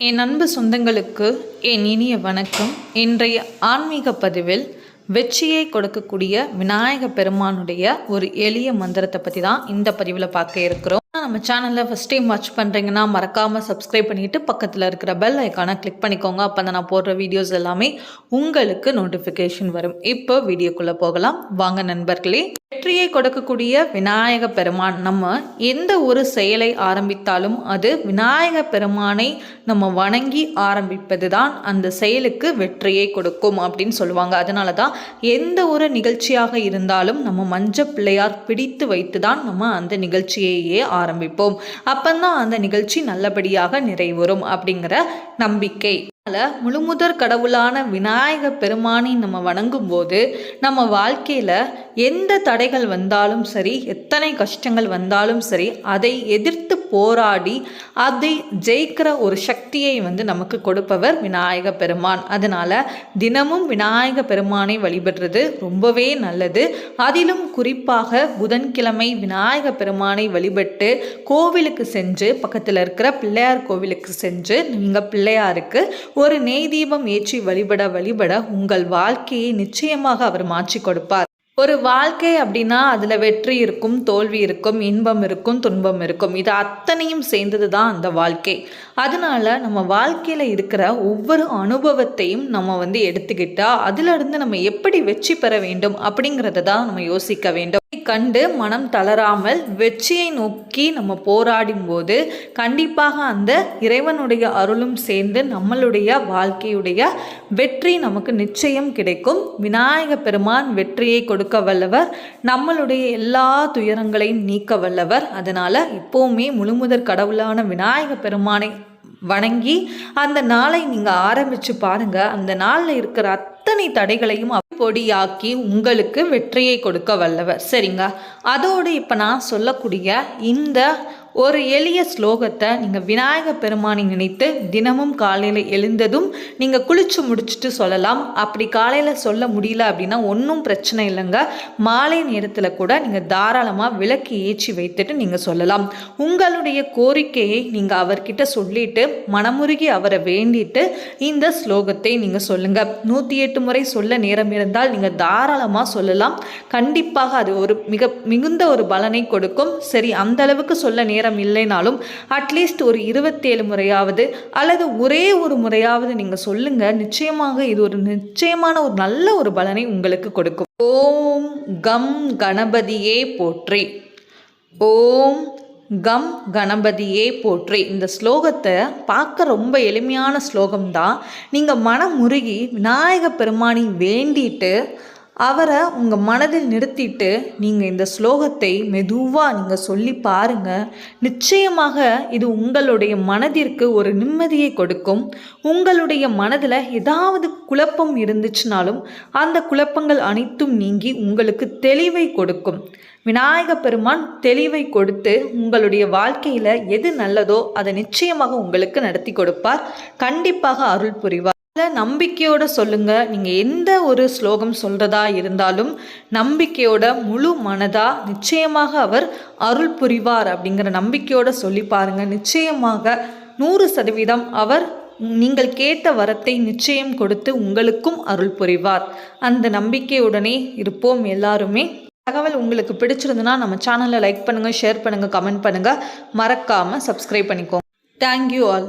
என் அன்பு சொந்தங்களுக்கு என் இனிய வணக்கம். இன்றைய ஆன்மீக பதிவில் வெற்றியை கொடுக்கக்கூடிய விநாயக பெருமானுடைய ஒரு எளிய மந்திரத்தை பற்றி தான் இந்த பதிவில் பார்க்க இருக்கிறோம். நம்ம சேனலில் ஃபஸ்ட் டைம் வாட்ச் பண்ணுறீங்கன்னா மறக்காமல் சப்ஸ்கிரைப் பண்ணிவிட்டு பக்கத்தில் இருக்கிற பெல் ஐக்கானை கிளிக் பண்ணிக்கோங்க. அப்போ தான் நான் போடுற வீடியோஸ் எல்லாமே உங்களுக்கு நோட்டிஃபிகேஷன் வரும். இப்போ வீடியோக்குள்ளே போகலாம். வாங்க நண்பர்களே. வெற்றியை கொடுக்கக்கூடிய விநாயக பெருமான் நம்ம எந்த ஒரு செயலை ஆரம்பித்தாலும் அது விநாயக பெருமானை நம்ம வணங்கி ஆரம்பிப்பது தான் அந்த செயலுக்கு வெற்றியை கொடுக்கும் அப்படின்னு சொல்லுவாங்க. அதனால தான் எந்த ஒரு நிகழ்ச்சியாக இருந்தாலும் நம்ம மஞ்ச பிள்ளையார் பிடித்து வைத்து தான் நம்ம அந்த நிகழ்ச்சியையே ஆரம்பிப்போம் அப்பந்தான் அந்த நிகழ்ச்சி நல்லபடியாக நிறைவுறும் அப்படிங்கிற நம்பிக்கை. முழுமுதற் கடவுளான விநாயக பெருமானை நம்ம வணங்கும் போது நம்ம வாழ்க்கையில் எந்த தடைகள் வந்தாலும் சரி எத்தனை கஷ்டங்கள் வந்தாலும் சரி அதை எதிர்த்து போராடி அதை ஜெயிக்கிற ஒரு சக்தியை வந்து நமக்கு கொடுப்பவர் விநாயக பெருமான். அதனால் தினமும் விநாயக பெருமானை வழிபடுறது ரொம்பவே நல்லது. அதிலும் குறிப்பாக புதன்கிழமை விநாயக பெருமானை வழிபட்டு கோவிலுக்கு சென்று பக்கத்தில் இருக்கிற பிள்ளையார் கோவிலுக்கு சென்று நீங்கள் பிள்ளையாருக்கு ஒரு நெய் தீபம் ஏற்றி வழிபட வழிபட உங்கள் வாழ்க்கையை நிச்சயமாக அவர் மாற்றி கொடுப்பார். ஒரு வாழ்க்கை அப்படின்னா அதில் வெற்றி இருக்கும் தோல்வி இருக்கும் இன்பம் இருக்கும் துன்பம் இருக்கும். இது அத்தனையும் சேர்ந்தது தான் அந்த வாழ்க்கை. அதனால நம்ம வாழ்க்கையில் இருக்கிற ஒவ்வொரு அனுபவத்தையும் நம்ம வந்து எடுத்துக்கிட்டால் அதிலிருந்து நம்ம எப்படி வெற்றி பெற வேண்டும் அப்படிங்கிறத தான் நம்ம யோசிக்க வேண்டும். கண்டு மனம் தளராமல் வெற்றியை நோக்கி நம்ம போராடும் போது கண்டிப்பாக அந்த இறைவனுடைய அருளும் சேர்ந்து நம்மளுடைய வாழ்க்கையுடைய வெற்றி நமக்கு நிச்சயம் கிடைக்கும். விநாயக பெருமான் வெற்றியை கொடுக்க வல்லவர். நம்மளுடைய எல்லா துயரங்களையும் நீக்க வல்லவர். அதனால் இப்போவுமே முழுமுதற் கடவுளான விநாயக பெருமானை வணங்கி அந்த நாளை நீங்கள் ஆரம்பித்து பாருங்கள் அந்த நாளில் இருக்கிற அத்தனை தடைகளையும் பொடியாக்கி உங்களுக்கு வெற்றியை கொடுக்க வல்லவர். சரிங்க. அதோடு இப்போ நான் சொல்லக்கூடிய இந்த ஒரு எளிய ஸ்லோகத்தை நீங்கள் விநாயக பெருமானை நினைத்து தினமும் காலையில் எழுந்ததும் நீங்கள் குளிச்சு முடிச்சுட்டு சொல்லலாம். அப்படி காலையில் சொல்ல முடியல அப்படின்னா ஒன்றும் பிரச்சனை இல்லைங்க. மாலை நேரத்தில் கூட நீங்கள் தாராளமாக விளக்கு ஏற்றி வைத்துட்டு நீங்கள் சொல்லலாம். உங்களுடைய கோரிக்கையை நீங்கள் அவர்கிட்ட சொல்லிட்டு மனமுருகி அவரை வேண்டிட்டு இந்த ஸ்லோகத்தை நீங்கள் சொல்லுங்கள் நூற்றி எட்டு முறை சொல்ல நேரம் இருந்தால் நீங்கள் தாராளமாக சொல்லலாம். கண்டிப்பாக அது ஒரு மிக மிகுந்த ஒரு பலனை கொடுக்கும். சரி அந்த அளவுக்கு சொல்ல நேரம் நேரம் இல்லைனாலும் அட்லீஸ்ட் ஒரு இருபத்தேழு முறையாவது அல்லது ஒரே ஒரு முறையாவது நீங்கள் சொல்லுங்கள் நிச்சயமாக இது ஒரு நிச்சயமான ஒரு நல்ல ஒரு பலனை உங்களுக்கு கொடுக்கும். ஓம் கம் கணபதியே போற்றி. ஓம் கம் கணபதியே போற்றி. இந்த ஸ்லோகத்தை பார்க்க ரொம்ப எளிமையான ஸ்லோகம்தான். நீங்கள் மனம் முருகி விநாயக பெருமானி வேண்டிட்டு அவரை உங்கள் மனதில் நிறுத்திட்டு நீங்கள் இந்த ஸ்லோகத்தை மெதுவாக நீங்கள் சொல்லி பாருங்கள் நிச்சயமாக இது உங்களுடைய மனதிற்கு ஒரு நிம்மதியை கொடுக்கும். உங்களுடைய மனதில் ஏதாவது குழப்பம் இருந்துச்சுனாலும் அந்த குழப்பங்கள் அனைத்தும் நீங்கி உங்களுக்கு தெளிவை கொடுக்கும். விநாயக பெருமான் தெளிவை கொடுத்து உங்களுடைய வாழ்க்கையில் எது நல்லதோ அதை நிச்சயமாக உங்களுக்கு நடத்தி கொடுப்பார். கண்டிப்பாக அருள் புரிவார். நம்பிக்கையோட சொல்லுங்க. நீங்க எந்த ஒரு ஸ்லோகம் சொல்றதா இருந்தாலும் நம்பிக்கையோட முழு மனதா நிச்சயமாக அவர் அருள் புரிவார் அப்படிங்கிற நம்பிக்கையோட சொல்லி பாருங்க. நிச்சயமாக நூறு சதவீதம் அவர் நீங்கள் கேட்ட வரத்தை நிச்சயம் கொடுத்து உங்களுக்கும் அருள் புரிவார். அந்த நம்பிக்கையுடனே இருப்போம் எல்லாருமே. தகவல் உங்களுக்கு பிடிச்சிருந்துன்னா நம்ம சேனலை லைக் பண்ணுங்கள் ஷேர் பண்ணுங்கள் கமெண்ட் பண்ணுங்கள் மறக்காமல் சப்ஸ்கிரைப் பண்ணிக்கோங்க. Thank you all